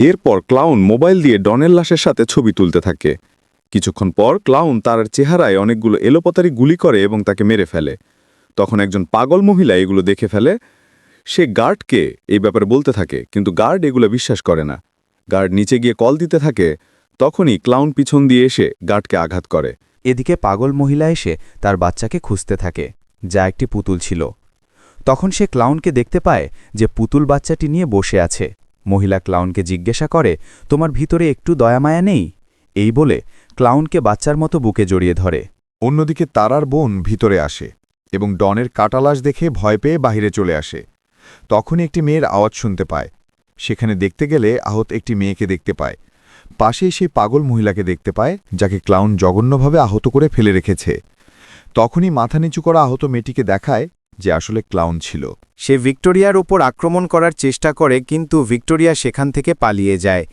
এরপর clown mobile দিয়ে ডনের লাশের সাথে ছবি তুলতে থাকে। কিছুক্ষণ পর ক্লাউন তার চেহারায় অনেকগুলো এলোপাতারি গুলি করে এবং তাকে মেরে ফেলে। তখন একজন পাগল মহিলা এগুলো দেখে ফেলে। সে গার্ডকে এই ব্যাপারে বলতে থাকে, কিন্তু গার্ড এগুলো বিশ্বাস করে না। গার্ড নিচে গিয়ে কল দিতে থাকে, তখনই ক্লাউন পিছন দিয়ে এসে গার্ডকে আঘাত করে। এদিকে পাগল মহিলা এসে তার বাচ্চাকে খুঁজতে থাকে, যা একটি পুতুল ছিল। তখন সে ক্লাউনকে দেখতে পায় যে পুতুল বাচ্চাটি নিয়ে বসে আছে। মহিলা ক্লাউনকে জিজ্ঞাসা করে, তোমার ভিতরে একটু দয়ামায়া নেই? এই বলে ক্লাউনকে বাচ্চার মতো বুকে জড়িয়ে ধরে। অন্যদিকে তারার বোন ভিতরে আসে এবং ডনের কাটালাশ দেখে ভয় পেয়ে বাহিরে চলে আসে। তখনই একটি মেয়ের আওয়াজ শুনতে পায়। সেখানে দেখতে গেলে আহত একটি মেয়েকে দেখতে পায়। পাশেই সেই পাগল মহিলাকে দেখতে পায়, যাকে ক্লাউন জঘন্যভাবে আহত করে ফেলে রেখেছে। তখনই মাথা নিচু করা আহত মেয়েটিকে দেখায় যে আসলে ক্লাউন ছিল। সে ভিক্টোরিয়ার ওপর আক্রমণ করার চেষ্টা করে কিন্তু ভিক্টোরিয়া সেখান থেকে পালিয়ে যায়।